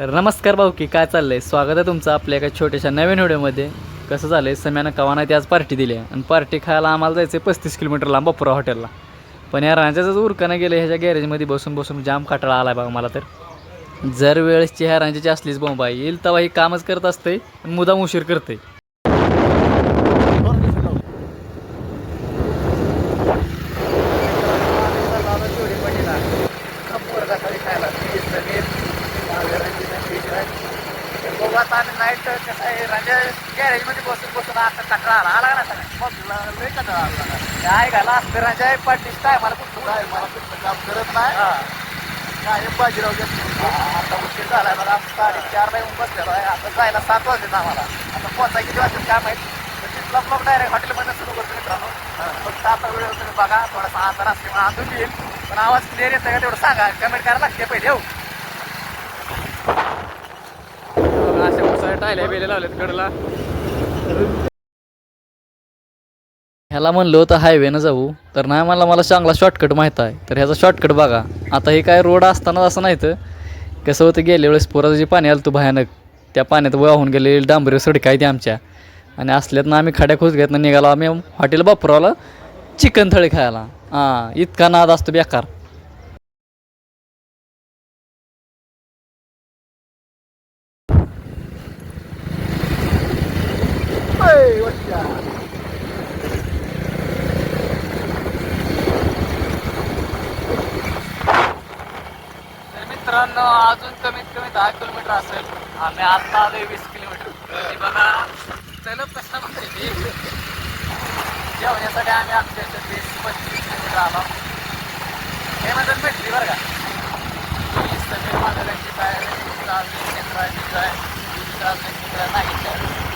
तर नमस्कार भाऊ की काय चाललंय? स्वागत आहे तुमचं आपल्या एका छोट्याशा नवीन व्हिडिओमध्ये. कसं झालंय? सम्यानं कवाना ती आज पार्टी दिली आहे. आणि पार्टी खायला आम्हाला जायचं आहे पस्तीस किलोमीटर लांब बापुरा हॉटेलला पण या रांजाचाच उरकानं गेलं ह्याच्या गॅरेजमध्ये बसून बसून जाम काटाळा आला आहे बघा मला तर. जर वेळेसची ह्या रांजाची असलीच बोंबा येईल तेव्हा ही कामच करत असते आणि मुदाम उशीर करते नाईट कसं आहे राजा गॅरेजमध्ये बसून बसून आता कंटाळा आला आला ना सगळ्या लय कंटाळा आला काय घाला असतं राजा पाठीस काय मला कुठं काय मला कुठं काम करत नाही काय बाजीराव घेत आता उशीर झालाय मला साडेचारला येऊन बसलेलो आहे आता जायला सात वाजले आम्हाला आता पोहोचाय किती वाजता काय माहिती तर तिथला ब्लॉग डायरेक्ट हॉटेलमध्ये सुरू करतो मित्रांनो फक्त आता वेळ तुम्ही बघा थोडासा अंतर असल्यामुळे आंदून येईल पण आवाज क्लिअर येतं का तेवढं सांगा. कमेंट करायला लागते पहिले. हो अशा मुसाळे टायल्या बेले लावलेत कडला ह्याला म्हणलं होतं हायवेनं जाऊ. तर नाही मला मला चांगला शॉर्टकट माहीत आहे. तर ह्याचा शॉर्टकट बघा. आता हे काय रोड असताना असं नाही तर. कसं होतं गेल्या वेळेस पोराचं जे पाणी आलं तू भयानक त्या पाण्यात वाहून गेलेली डांबरी सडक आहे ती आमच्या. आणि असल्यातनं आम्ही खड्या खोस घेत निघालो. आम्ही हॉटेल बापरावला चिकन थळी खायला. हां इतका नाद असतो बेकार. तर अजून कमीत कमी दहा किलोमीटर असेल. आम्ही आता आलोय वीस किलोमीटर. आणि बघा चलत कसं म्हणते जेवण्यासाठी आम्ही अक्षरशः वीस पंचवीस किलोमीटर आलो. हे म्हणतात भेटली बरं का. सगळे माझ्या त्यांची मित्राची काय मित्र नाही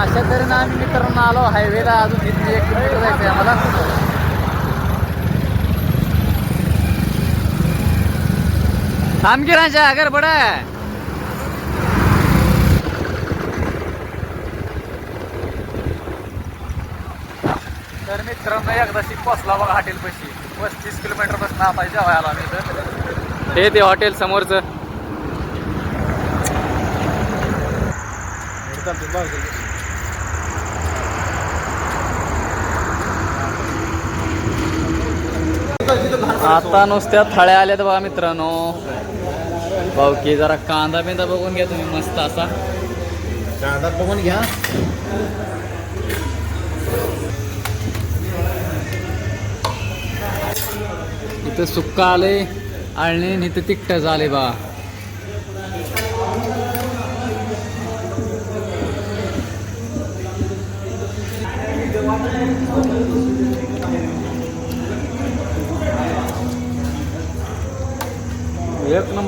अशा तऱ्हेनं आम्ही मित्रांनो आलो. हायवेला अजून तिथे एक किलोमीटर जायचं आहे आम्हाला. आमगिरांच्या की राजा आहे तर मित्रांनो शिक पोचला बघा हॉटेल पशी पस्तीस किलोमीटर बसून आता जेवायला आम्ही तर हे ते हॉटेल समोरचं. आता नुसत्या थाळ्या आल्यात बघा मित्रांनो. भाऊ की जरा कांदा बिंदा बघून घ्या तुम्ही मस्त असा. कांदा बघून घ्या. इथं सुक्का आले आणि इथं तिखट झाले बा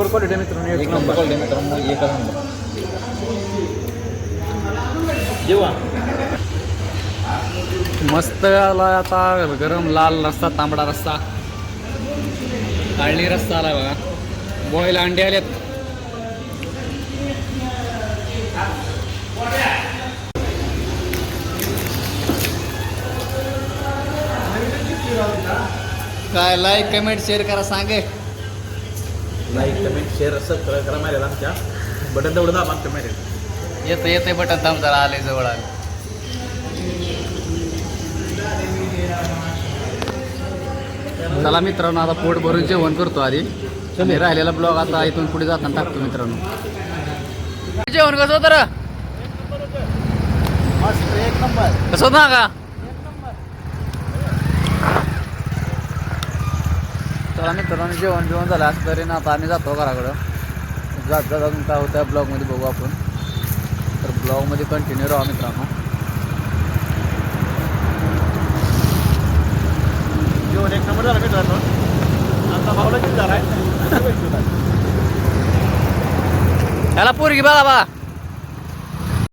नंबर क्वालिटी मित्रांनो एक नंबर. मित्रांनो एकच नंबर. जेव्हा मस्त आला आता गरम लाल रस्सा तांबडा रस्सा. काळणी रस्सा आला बघा. बॉईल अंडे आलेत. काय लाईक कमेंट शेअर करा सांगे. लाईक कमेंट शेअर सबस्क्राईब करा माहिती आमच्या. बटन तेवढं दाबा आमच्या माहिती येतं येते बटन थांब जरा आले जवळ आले. चला मित्रांनो आता पोट भरून जेवण करतो आधी. आणि राहिलेला ब्लॉग आता इथून पुढे जाताना टाकतो मित्रांनो. जेवण कसं होतं रे? मस्त एक नंबर. कसं होतं ना का चला मित्रांनो जेवण जेवण झालं. असं तरी ना आता आम्ही जातो घराकडं. जात जात अजून काय होतं ब्लॉगमध्ये बघू आपण. तर ब्लॉगमध्ये कंटिन्यू राहा मित्रांनो. जेवण एक नंबर झालं मित्रांनो. आता भाऊला किती झाला आहे याला पोरगी बघा बा.